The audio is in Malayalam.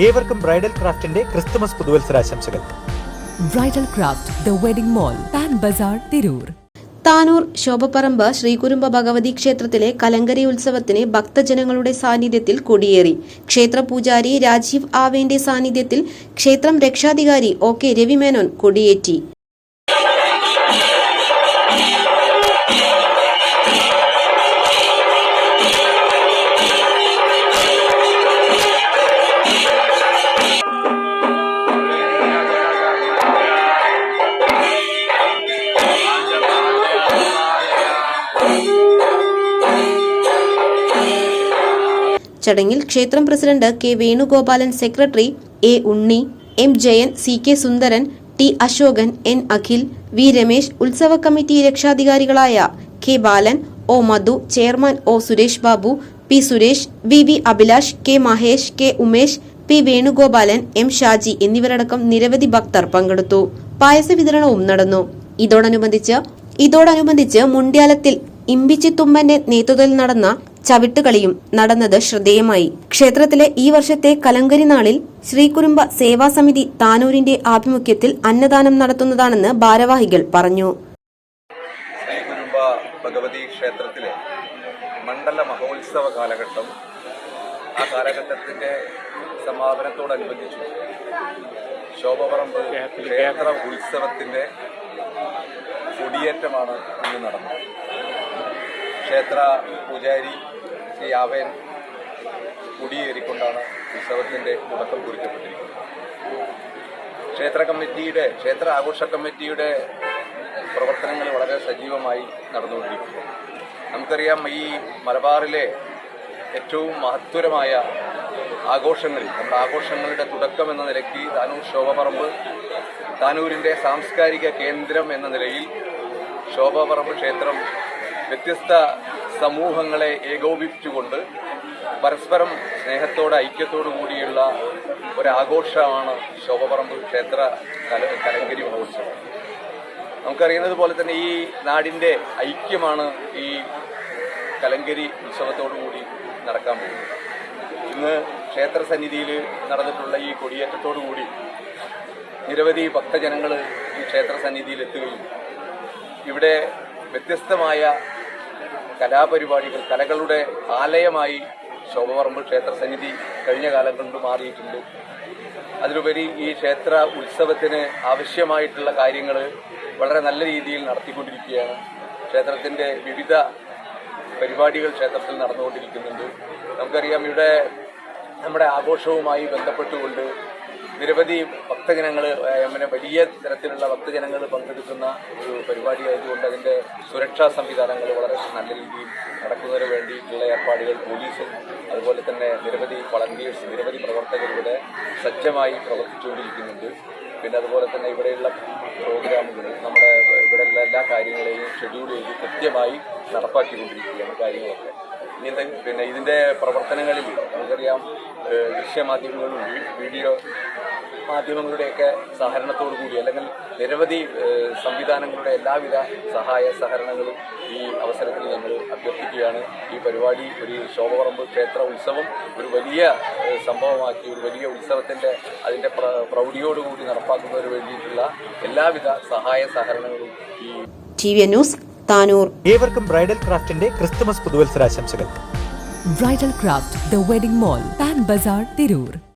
ഏവർക്കും ബ്രൈഡൽ ക്രാഫ്റ്റിന്റെ Christmas പുതുവത്സരാശംസകൾ. Bridal craft the wedding mall Pan Bazaar Tirur. Tanur Shobhaparamba Sreekurumba Bhagavathi ക്ഷേത്രത്തിലെ കലങ്കരി ഉത്സവത്തിന് ഭക്തജനങ്ങളുടെ സാന്നിധ്യത്തിൽ കൊടിയേറി. ക്ഷേത്ര പൂജാരി രാജീവ് ആവേന്റെ സാന്നിധ്യത്തിൽ ക്ഷേത്രം രക്ഷാധികാരി ഒ കെ രവിമേനോൻ കൊടിയേറ്റി. ചടങ്ങിൽ ക്ഷേത്രം president K Venugopalan secretary A Unni M Jayan C K Sundaran T Ashokan N Akhil V Ramesh ഉത്സവ committee രക്ഷാധികാരികളായ K Balan O Madhu chairman O Suresh Babu P Suresh V V Abhilash K Mahesh K Umesh P Venugopalan M Shaji എന്നിവരടക്കം നിരവധി ഭക്തർ പങ്കെടുത്തു. പായസ വിതരണവും നടന്നു. ഇതോടനുബന്ധിച്ച് ഇതോടനുബന്ധിച്ച് മുണ്ട്യാലത്തിൽ ഇമ്പിച്ചിത്തുമ്മന്റെ നേതൃത്വത്തിൽ നടന്ന ചവിട്ടുകളിയും നടന്നത് ശ്രദ്ധേയമായി. ക്ഷേത്രത്തിലെ ഈ വർഷത്തെ കലങ്കരി നാളിൽ ശ്രീകുരുമ്പ സേവാസമിതി താനൂരിന്റെ ആഭിമുഖ്യത്തിൽ അന്നദാനം നടത്തുന്നതാണെന്ന് ഭാരവാഹികൾ പറഞ്ഞു. ശ്രീകുരുമ്പ ഭഗവതി ക്ഷേത്രത്തിലെ മണ്ഡല മഹോത്സവ കാലഘട്ടം ആ കാലഘട്ടത്തിന്റെ സമാപനത്തോടനുബന്ധിച്ചു ശോഭപറമ്പ് ക്ഷേത്ര ഉത്സവത്തിന്റെ കൊടിയേറ്റമാണ് ഇന്ന് നടന്നത്. ക്ഷേത്ര പൂജാരി ശ്രീ ആവേൻ കുടിയേറിക്കൊണ്ടാണ് ഉത്സവത്തിന്റെ തുടക്കം കുറിക്കപ്പെട്ടിരിക്കുന്നത്. ക്ഷേത്ര കമ്മിറ്റിയുടെ ക്ഷേത്ര ആഘോഷ കമ്മിറ്റിയുടെ പ്രവർത്തനങ്ങൾ വളരെ സജീവമായി നടന്നുകൊണ്ടിരിക്കുന്നു. നമുക്കറിയാം ഈ മലബാറിലെ ഏറ്റവും മഹത്വരമായ ആഘോഷങ്ങളിൽ നമ്മുടെ ആഘോഷങ്ങളുടെ തുടക്കം എന്ന നിലയ്ക്ക് താനൂർ ശോഭപറമ്പ് താനൂരിന്റെ സാംസ്കാരിക കേന്ദ്രം എന്ന നിലയിൽ ശോഭപറമ്പ് ക്ഷേത്രം വ്യത്യസ്ത സമൂഹങ്ങളെ ഏകോപിപ്പിച്ചുകൊണ്ട് പരസ്പരം സ്നേഹത്തോടെ ഐക്യത്തോടു കൂടിയുള്ള ഒരാഘോഷമാണ് ശോഭപറമ്പ് ക്ഷേത്ര കല കലങ്കരി മഹോത്സവം. നമുക്കറിയുന്നത് പോലെ തന്നെ ഈ നാടിന്റെ ഐക്യമാണ് ഈ കലങ്കരി ഉത്സവത്തോടു കൂടി നടക്കാൻ പോകുന്നത്. ഇന്ന് ക്ഷേത്ര സന്നിധിയിൽ നടന്നിട്ടുള്ള ഈ കൊടിയേറ്റത്തോടു കൂടി നിരവധി ഭക്തജനങ്ങൾ ഈ ക്ഷേത്ര സന്നിധിയിൽ എത്തുകയും ഇവിടെ വ്യത്യസ്തമായ കലാപരിപാടികൾ കലകളുടെ ആലയമായി ശോഭവർമ്മ ക്ഷേത്ര സന്നിധി കഴിഞ്ഞ കാലം കൊണ്ട് മാറിയിട്ടുണ്ട്. അതിലുപരി ഈ ക്ഷേത്ര ഉത്സവത്തിന് ആവശ്യമായിട്ടുള്ള കാര്യങ്ങൾ വളരെ നല്ല രീതിയിൽ നടത്തിക്കൊണ്ടിരിക്കുകയാണ്. ക്ഷേത്രത്തിന്റെ വിവിധ പരിപാടികൾ ക്ഷേത്രത്തിൽ നടന്നുകൊണ്ടിരിക്കുന്നുണ്ട്. നമുക്കറിയാം ഇവിടെ നമ്മുടെ ആഘോഷവുമായി ബന്ധപ്പെട്ടുകൊണ്ട് നിരവധി ഭക്തജനങ്ങൾ അങ്ങനെ വലിയ തരത്തിലുള്ള ഭക്തജനങ്ങൾ പങ്കെടുക്കുന്ന ഒരു പരിപാടി ആയതുകൊണ്ട് അതിന്റെ സുരക്ഷാ സംവിധാനങ്ങൾ വളരെ നല്ല രീതിയിൽ നടക്കുന്നതിന് വേണ്ടിയിട്ടുള്ള ഏർപ്പാടുകൾ പോലീസും അതുപോലെ തന്നെ നിരവധി വളണ്ടിയേഴ്സ് നിരവധി പ്രവർത്തകരിവിടെ സജ്ജമായി പ്രവർത്തിച്ചുകൊണ്ടിരിക്കുന്നുണ്ട്. പിന്നെ അതുപോലെ തന്നെ ഇവിടെയുള്ള പ്രോഗ്രാമുകൾ നമ്മുടെ ഇവിടെയുള്ള എല്ലാ കാര്യങ്ങളെയും ഷെഡ്യൂൾ ചെയ്ത് കൃത്യമായി നടപ്പാക്കിക്കൊണ്ടിരിക്കുകയാണ് കാര്യങ്ങളൊക്കെ. ഇനി പിന്നെ ഇതിന്റെ പ്രവർത്തനങ്ങളിൽ നമുക്കറിയാം ദൃശ്യമാധ്യമങ്ങളും വീഡിയോ മാധ്യമങ്ങളുടെയൊക്കെ സഹകരണത്തോടു കൂടി അല്ലെങ്കിൽ നിരവധി സംവിധാനങ്ങളുടെ എല്ലാവിധ സഹായ സഹകരണങ്ങളും ഈ അവസരത്തിൽ ഞങ്ങൾ അഭ്യർത്ഥിക്കുകയാണ്. ഈ പരിപാടി ഒരു ശോഭപറമ്പ് ക്ഷേത്ര ഉത്സവം ഒരു വലിയ സംഭവമാക്കി ഒരു വലിയ ഉത്സവത്തിന്റെ അതിന്റെ പ്ര പ്രൗഢിയോടുകൂടി നടപ്പാക്കുന്നതിന് വേണ്ടിയിട്ടുള്ള എല്ലാവിധ സഹായ സഹകരണങ്ങളും ഈ ടി വി ന്യൂസ് താനൂർ. ഏവർക്കും ബ്രൈഡൽ ക്രാഫ്റ്റിന്റെ Christmas പുതുവത്സരാശംസകൾ. Bridal craft the wedding mall Pan Bazaar Tirur.